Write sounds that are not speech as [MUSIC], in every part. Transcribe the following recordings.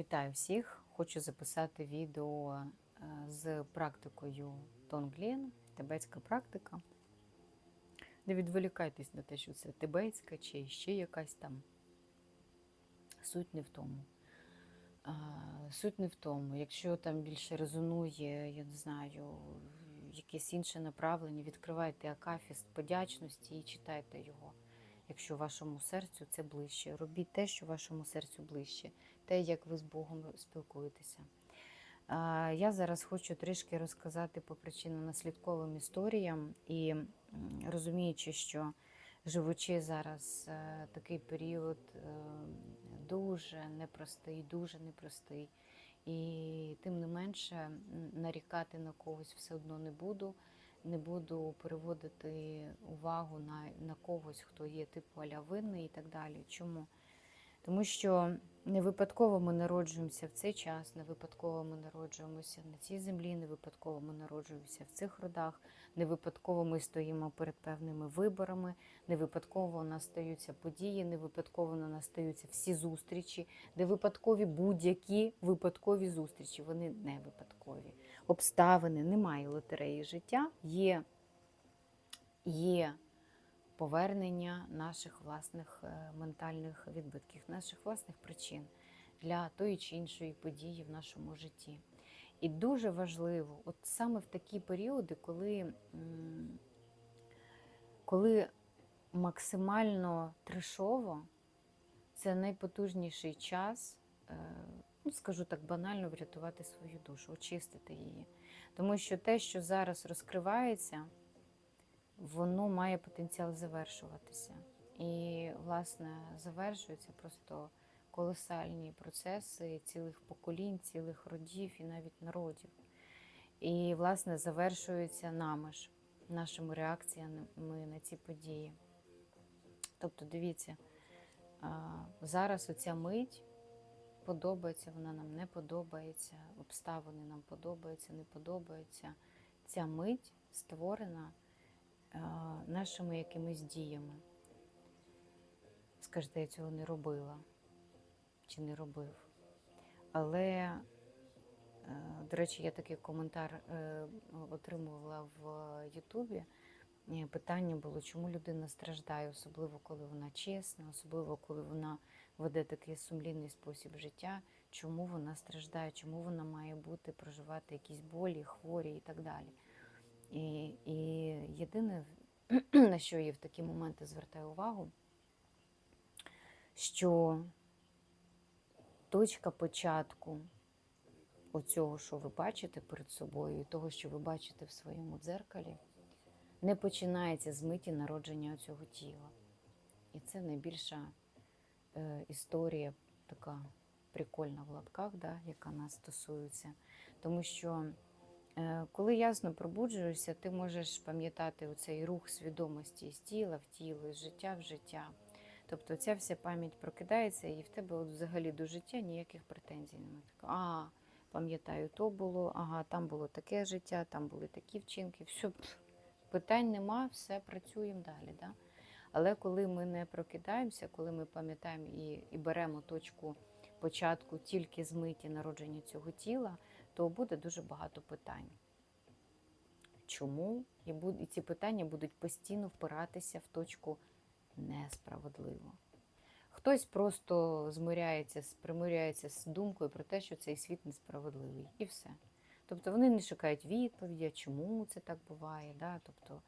Вітаю всіх! Хочу записати відео е, з практикою Тонглін, тибетська практика. Не відволікайтесь на те, що це тибетська чи ще якась там. Суть не в тому. Суть не в тому. Якщо там більше резонує, я не знаю, якесь інше направлення, відкривайте акафіст подячності і читайте його. Якщо вашому серцю це ближче. Робіть те, що вашому серцю ближче, те, як ви з Богом спілкуєтеся. Я зараз хочу трішки розказати по причинно-наслідковим історіям і розуміючи, що живучи зараз е, такий період е, дуже непростий, дуже непростий. І тим не менше нарікати на когось все одно не буду. Не буду переводити увагу на, на когось, хто є типу аля винний і так далі. Чому? Тому що не випадково ми народжуємося в цей час, не випадково ми народжуємося на цій землі, не випадково ми народжуємося в цих родах, не випадково ми стоїмо перед певними виборами, не випадково у нас стаються події, не випадково у нас стаються всі зустрічі, не випадкові будь-які випадкові зустрічі. Вони не випадкові. Обставини, немає лотереї життя, є, є повернення наших власних е, ментальних відбитків, наших власних причин для тої чи іншої події в нашому житті. І дуже важливо, от саме в такі періоди, коли, коли максимально трешово, це найпотужніший час, е, ну скажу так банально, врятувати свою душу, очистити її. Тому що те, що зараз розкривається, воно має потенціал завершуватися. І, власне, завершуються просто колосальні процеси цілих поколінь, цілих родів і навіть народів. І, власне, завершуються нами ж, нашими реакціями на ці події. Тобто, дивіться, зараз оця мить подобається, вона нам не подобається, обставини нам подобаються, не подобаються. Ця мить створена нашими якимись діями. Скажете, я цього не робила чи не робив. Але, е, до речі, я такий коментар е, отримувала в Ютубі. Питання було, чому людина страждає, особливо коли вона чесна, особливо коли вона веде такий сумлінний спосіб життя, чому вона страждає, чому вона має бути, проживати якісь болі, хворі і так далі. І, і єдине, [CLEARS THROAT] на що я в такі моменти звертаю увагу, що точка початку оцього, що ви бачите перед собою, і того, що ви бачите в своєму дзеркалі, не починається з миті народження цього тіла. І це найбільша е, історія, така прикольна в лапках, да, яка нас стосується. Тому що коли ясно пробуджуєшся, ти можеш пам'ятати оцей рух свідомості з тіла в тіло, з життя в життя. Тобто ця вся пам'ять прокидається, і в тебе от взагалі до життя ніяких претензій немає. А, пам'ятаю, то було, ага, там було таке життя, там були такі вчинки, все, питань нема, все працюємо далі. Да? Але коли ми не прокидаємося, коли ми пам'ятаємо і, і беремо точку початку тільки з миті народження цього тіла, то буде дуже багато питань. Чому? І, ці питання будуть постійно впиратися в точку несправедливо. Хтось просто змиряється, примиряється з думкою про те, що цей світ несправедливий, і все. Тобто вони не шукають відповіді, чому це так буває. Да? Тобто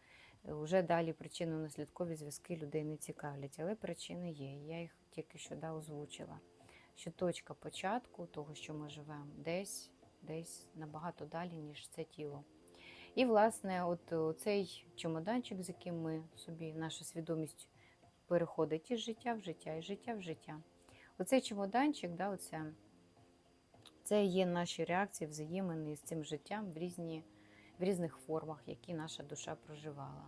е, вже далі причинно-наслідкові зв'язки людей не цікавлять, але причини є. Я їх тільки що да, озвучила. Що точка початку того, що ми живемо, десь, десь набагато далі, ніж це тіло. І, власне, от цей чемоданчик, з яким ми собі, наша свідомість переходить із життя в життя, із життя в життя. Оцей чемоданчик, да, оце, це є наші реакції, взаємини з цим життям в, різні, в різних формах, які наша душа проживала.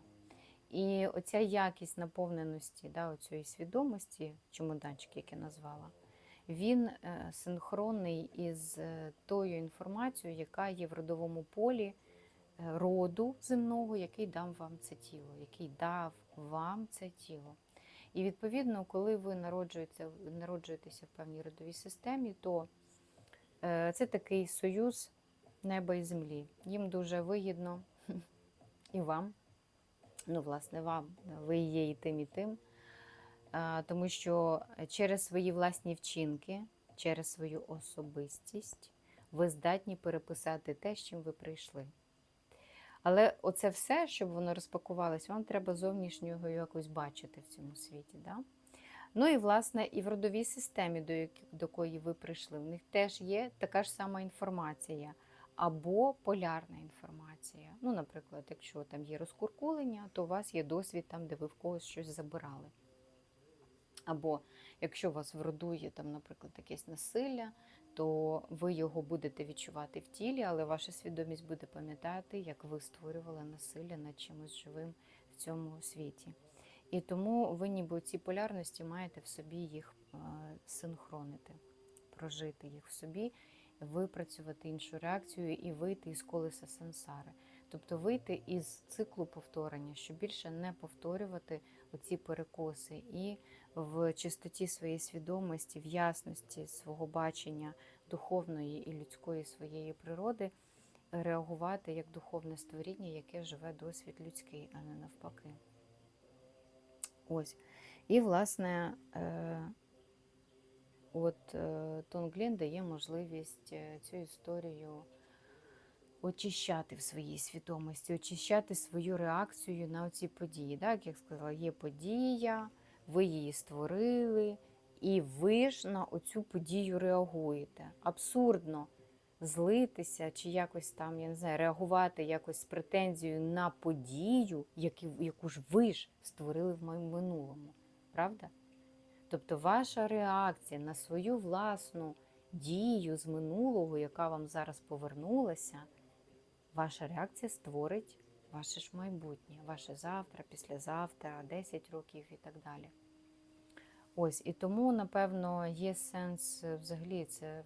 І оця якість наповненості да, оцієї свідомості, чемоданчик, як я назвала, він е, синхронний із е, тою інформацією, яка є в родовому полі е, роду земного, який дав вам це тіло, який дав вам це тіло. І відповідно, коли ви народжуєтеся, народжуєтеся в певній родовій системі, то Це такий союз неба і землі. Їм дуже вигідно [LAUGHS] і вам. Ну, власне, вам. Ви є і тим, і тим. Тому що через свої власні вчинки, через свою особистість ви здатні переписати те, з чим ви прийшли. Але оце все, щоб воно розпакувалось, вам треба зовнішнього якось бачити в цьому світі. Да? Ну і, власне, і в родовій системі, до, якої, до якої ви прийшли, в них теж є така ж сама інформація або полярна інформація. Ну, наприклад, якщо там є розкуркулення, то у вас є досвід там, де ви в когось щось забирали. Або якщо у вас вродує, там, наприклад, якесь насилля, то ви його будете відчувати в тілі, але ваша свідомість буде пам'ятати, як ви створювали насилля над чимось живим в цьому світі. І тому ви ніби ці полярності маєте в собі їх е, синхронити, прожити їх в собі, випрацювати іншу реакцію і вийти із колеса сансари. Тобто вийти із циклу повторення, щоб більше не повторювати оці перекоси і в чистоті своєї свідомості, в ясності свого бачення духовної і людської своєї природи реагувати як духовне створіння, яке живе досвід людський, а не навпаки. Ось. І, власне, е, от е, Тонглін дає можливість е, цю історію очищати в своїй свідомості, очищати свою реакцію на ці події. Так, як сказала, є подія, ви її створили, і ви ж на оцю подію реагуєте. Абсурдно злитися чи якось там, я не знаю, реагувати якось з претензією на подію, яку, ж ви ж створили в минулому. Правда? Тобто ваша реакція на свою власну дію з минулого, яка вам зараз повернулася, ваша реакція створить ваше ж майбутнє, ваше завтра, післязавтра, 10 років і так далі. Ось, і тому, напевно, є сенс взагалі це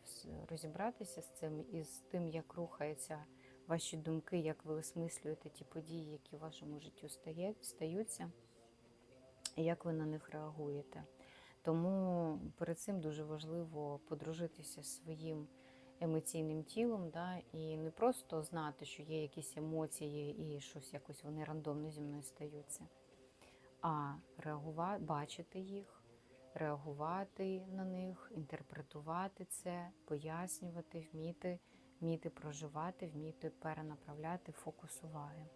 розібратися з цим і з тим, як рухаються ваші думки, як ви осмислюєте ті події, які в вашому житті стаються, і як ви на них реагуєте. Тому перед цим дуже важливо подружитися своїм емоційним тілом, да, і не просто знати, що є якісь емоції і щось якось вони рандомно зі мною стаються, а реагувати, бачити їх реагувати на них, інтерпретувати це, пояснювати, вміти, вміти проживати, вміти перенаправляти фокус уваги.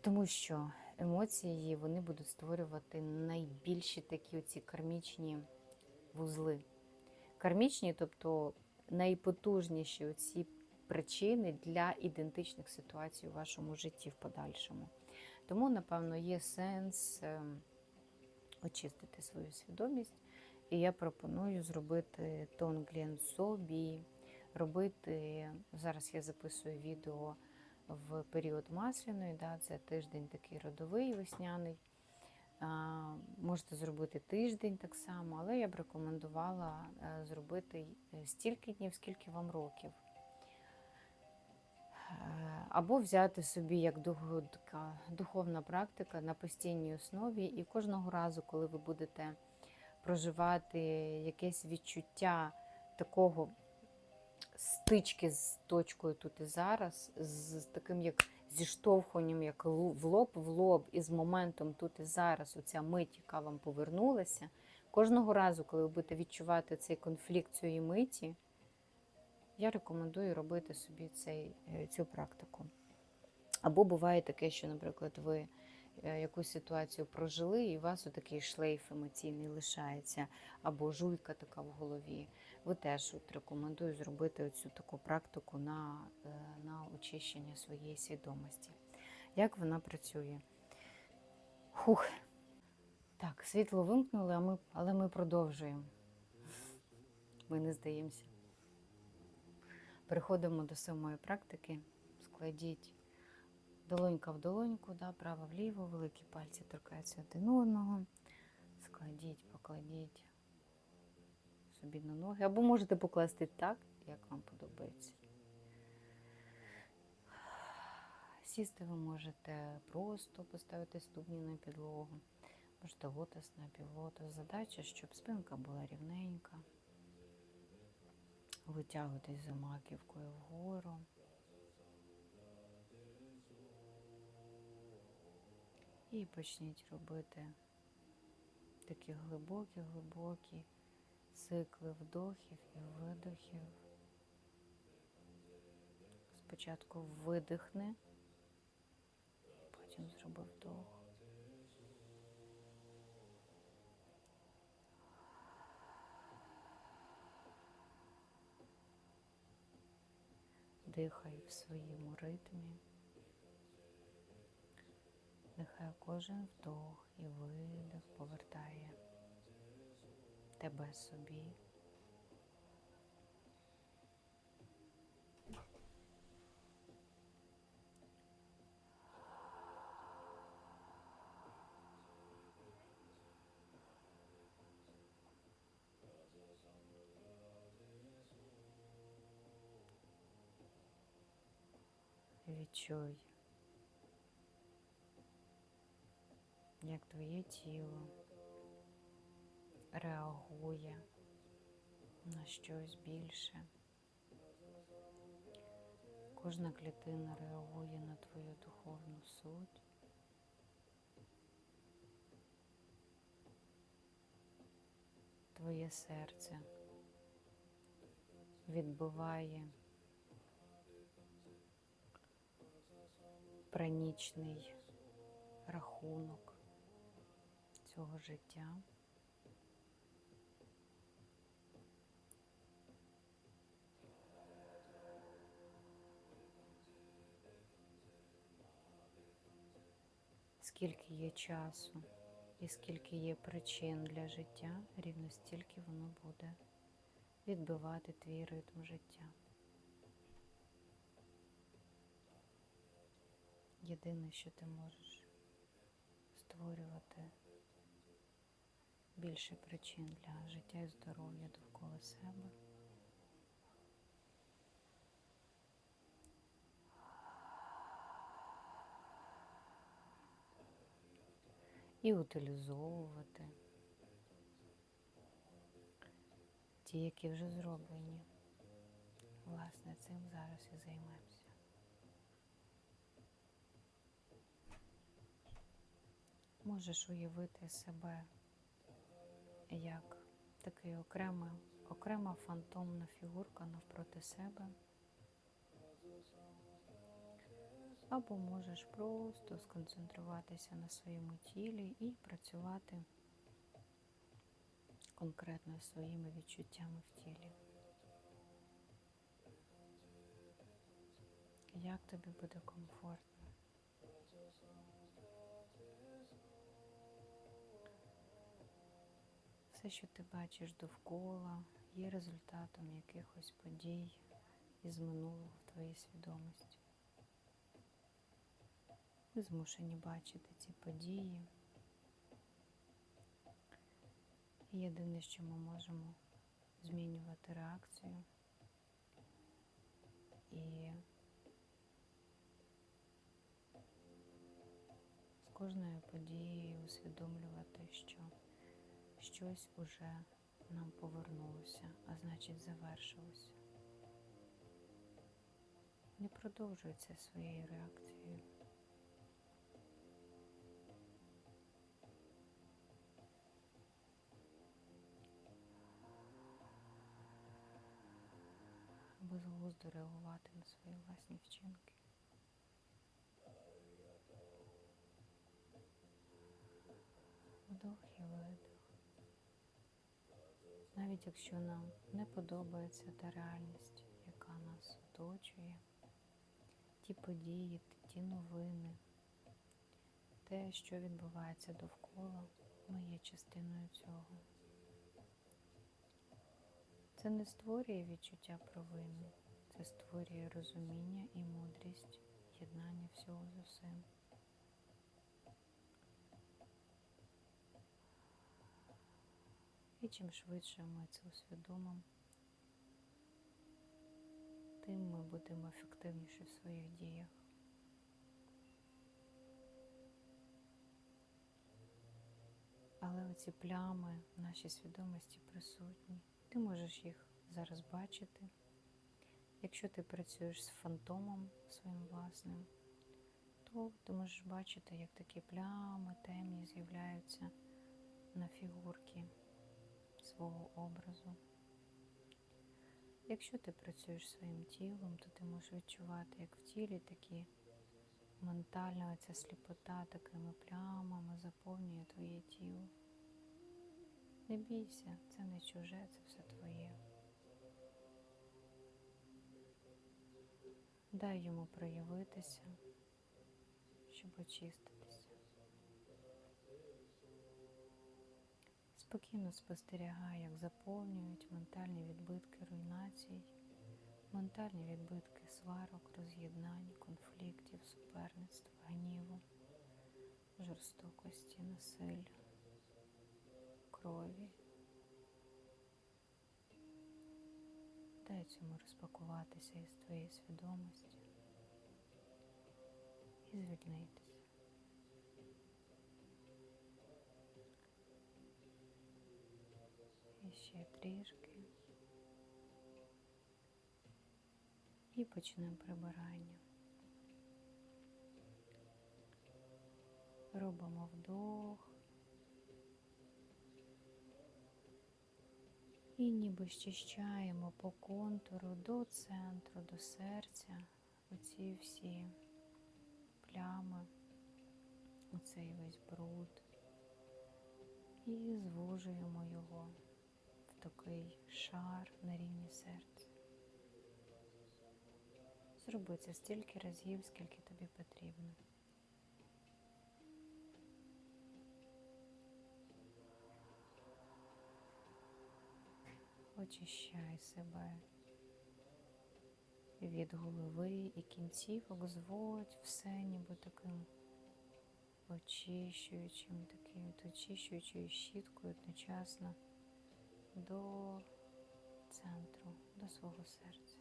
Тому що емоції вони будуть створювати найбільші такі оці кармічні вузли. Кармічні, тобто найпотужніші оці причини для ідентичних ситуацій у вашому житті в подальшому. Тому, напевно, є сенс ем, очистити свою свідомість. І я пропоную зробити тонглен собі, робити, зараз я записую відео в період масляної, да, це тиждень такий родовий весняний. Можете зробити тиждень так само, але я б рекомендувала е, зробити е, стільки днів, скільки вам років. Е, або взяти собі як духовна практика на постійній основі, і кожного разу, коли ви будете проживати якесь відчуття такого стички з точкою тут і зараз, з таким як зіштовхуванням, як в лоб в лоб, і з моментом тут і зараз, оця мить, яка вам повернулася, кожного разу, коли ви будете відчувати цей конфлікт цієї миті. Я рекомендую робити собі цей, е, цю практику. Або буває таке, що, наприклад, ви е, якусь ситуацію прожили, і у вас такий шлейф емоційний лишається, або жуйка така в голові. Ви теж от рекомендую зробити оцю таку практику на, е, на очищення своєї свідомості. Як вона працює? Хух. Так, світло вимкнули, а ми, але ми продовжуємо. Ми не здаємося. Переходимо до самої практики. Складіть долонька в долоньку, да, право вліво, великі пальці торкаються один одного. Складіть, покладіть собі на ноги. Або можете покласти так, як вам подобається. Сісти ви можете просто поставити ступні на підлогу. Можете лотос на півлотос. Задача, щоб спинка була рівненька. Витягуйтесь за маківкою вгору. І почніть робити такі глибокі-глибокі цикли вдохів і видохів. Спочатку видихни, потім зроби вдох. Дихай в своєму ритмі. Нехай кожен вдох і видих повертає тебе собі. Відчуй, як твоє тіло реагує на щось більше. Кожна клітина реагує на твою духовну суть. Твоє серце відбиває пранічний рахунок цього життя. Скільки є часу і скільки є причин для життя, рівно стільки воно буде відбивати твій ритм життя. Єдине, що ти можеш створювати більше причин для життя і здоров'я довкола себе. І утилізовувати ті, які вже зроблені. Власне, цим зараз і займемося. Можеш уявити себе як такий окрема, окрема фантомна фігурка навпроти себе. Або можеш просто сконцентруватися на своєму тілі і працювати конкретно своїми відчуттями в тілі. Як тобі буде комфортно? Все, що ти бачиш довкола, є результатом якихось подій із минулого в твоїй свідомості. Ми змушені бачити ці події. Єдине, що ми можемо змінювати реакцію і з кожною подією усвідомлювати, що щось уже нам повернулося, а значить завершилося. Не продовжується своєю реакцією. Безглуздо реагувати на свої власні вчинки. Вдох і видох. Навіть якщо нам не подобається та реальність, яка нас оточує, ті події, ті новини, те, що відбувається довкола, ми є частиною цього. Це не створює відчуття провини, це створює розуміння і мудрість, єднання всього з усім. І чим швидше ми це усвідомимо, тим ми будемо ефективніші в своїх діях. Але оці плями в нашій свідомості присутні. Ти можеш їх зараз бачити. Якщо ти працюєш з фантомом своїм власним, то ти можеш бачити, як такі плями темні з'являються на фігурки свого образу. Якщо ти працюєш своїм тілом, то ти можеш відчувати, як в тілі такі ментальна оця сліпота такими плямами заповнює твоє тіло. Не бійся, це не чуже, це все твоє. Дай йому проявитися, щоб очиститися. Спокійно спостерігай, як заповнюють ментальні відбитки руйнацій, ментальні відбитки сварок, роз'єднань, конфліктів, суперництва, гніву, жорстокості, насилля, крові. Дай цьому розпакуватися із твоєї свідомості і звільнитися. І ще трішки. І почнемо прибирання. Робимо вдох. І ніби щищаємо по контуру до центру, до серця оці всі плями, оцей весь бруд. І звужуємо його в такий шар на рівні серця. Зроби це стільки разів, скільки тобі потрібно. Очищай себе від голови і кінцівок, зводь все ніби таким очищуючим, таким очищуючою щіткою одночасно до центру, до свого серця.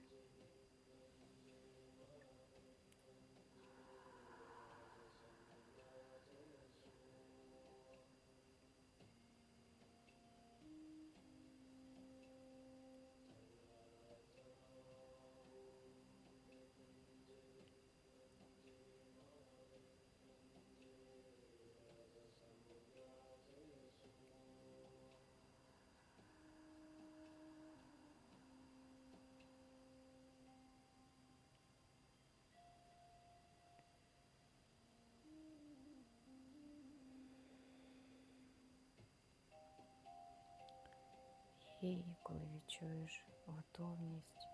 І коли відчуєш готовність,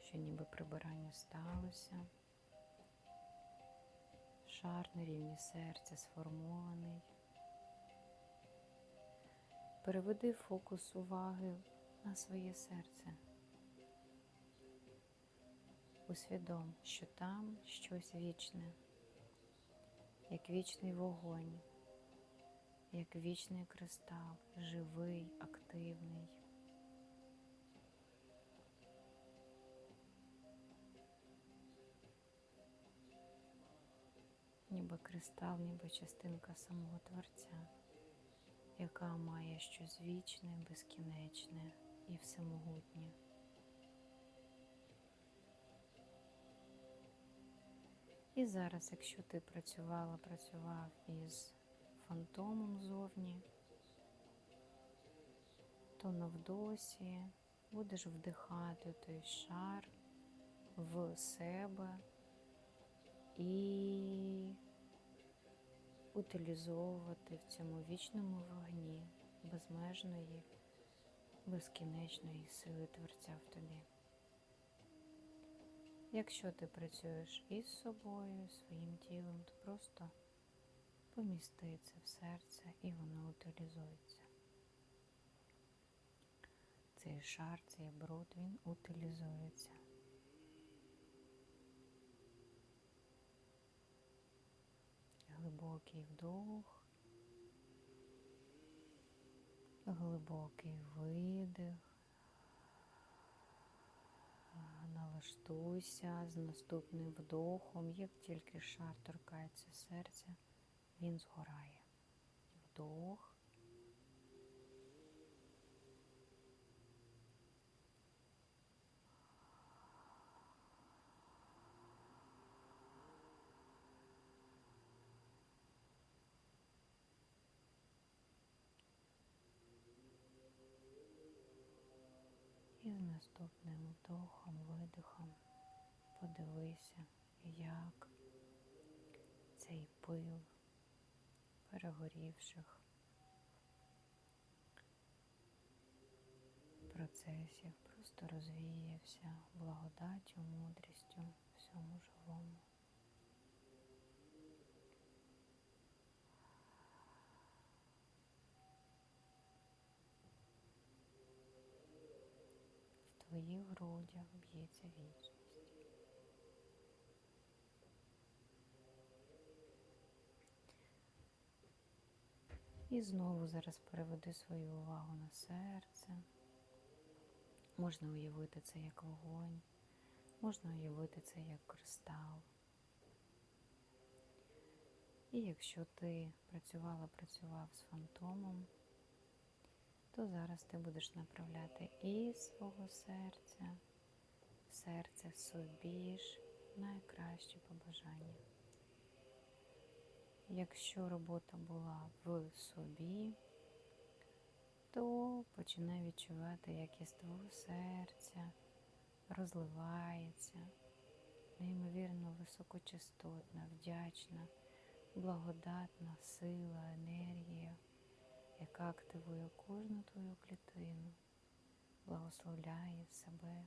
що ніби прибирання сталося, шар на рівні серця сформований, переведи фокус уваги на своє серце. Усвідом, що там щось вічне, як вічний вогонь як вічний кристал, живий, активний. Ніби кристал, ніби частинка самого Творця, яка має щось вічне, безкінечне і всемогутнє. І зараз, якщо ти працювала, працював із фантомом зовні, то на вдосі будеш вдихати той шар в себе і утилізовувати в цьому вічному вогні безмежної, безкінечної сили Творця в тобі. Якщо ти працюєш із собою, своїм тілом, то просто помісти це в серце і воно утилізується. Цей шар, цей бруд, він утилізується. Глибокий вдох, глибокий видих. Налаштуйся з наступним вдохом, як тільки шар торкається серця він згорає. Вдох. І з наступним вдохом, видихом подивися, як цей пил перегорівших процесів просто розвіявся благодаттю, мудрістю всьому живому. В твоїх грудях б'ється вічність. І знову зараз переведи свою увагу на серце. Можна уявити це як вогонь, можна уявити це як кристал. І якщо ти працювала, працював з фантомом, то зараз ти будеш направляти із свого серця, серце собі ж найкращі побажання. Якщо робота була в собі, то починай відчувати, як із твого серця розливається неймовірно високочастотна, вдячна, благодатна сила, енергія, яка активує кожну твою клітину, благословляє себе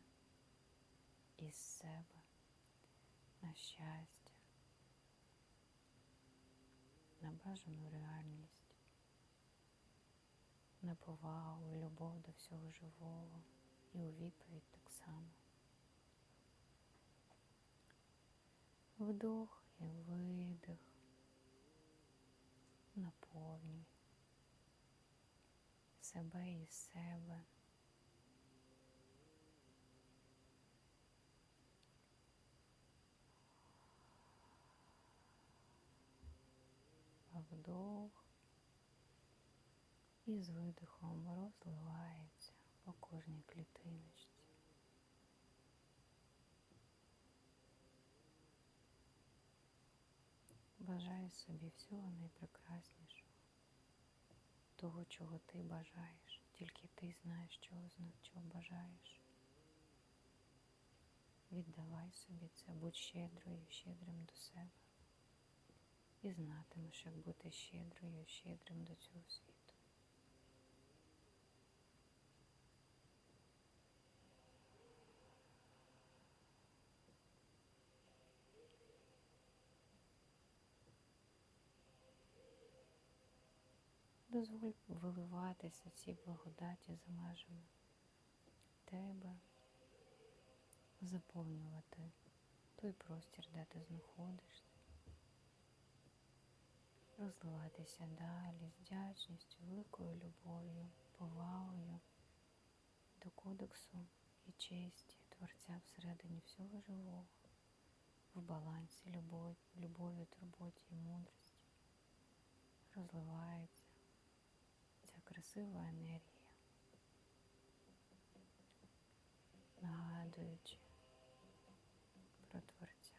із себе. На щастя, на бажану реальність на повагу любов до всього живого і у відповідь так само. Вдох і видих, наповнюй себе і себе. Вдох і з видихом розливається по кожній клітиночці. Бажаю собі всього найпрекраснішого, того, чого ти бажаєш, тільки ти знаєш, чого, чого бажаєш. Віддавай собі це, будь щедрою, щедрим до себе. І знатимеш, як бути щедрою, щедрим до цього світу. Дозволь виливатися цій благодаті за межами тебе, заповнювати той простір, де ти знаходишся, розливатися далі з вдячністю, великою любов'ю, повагою до кодексу і честі Творця всередині всього живого, в балансі любові, любові, турботі і мудрості. Розливається ця красива енергія, нагадуючи про Творця,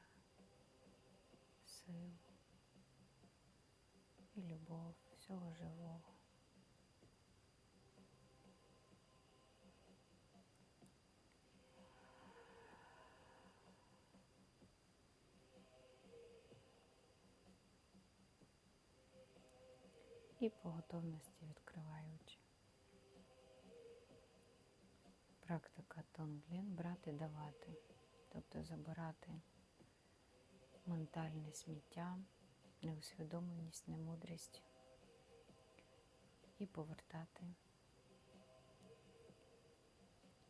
силу і любов всього живого. І по готовності відкриваю очі. Практика тонглін брати давати, тобто забирати ментальне сміття, неусвідомленість, немудрість і повертати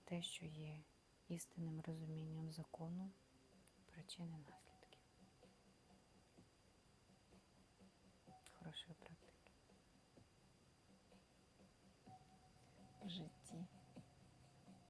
те, що є істинним розумінням закону, причини наслідки. Хорошої практики. Життя.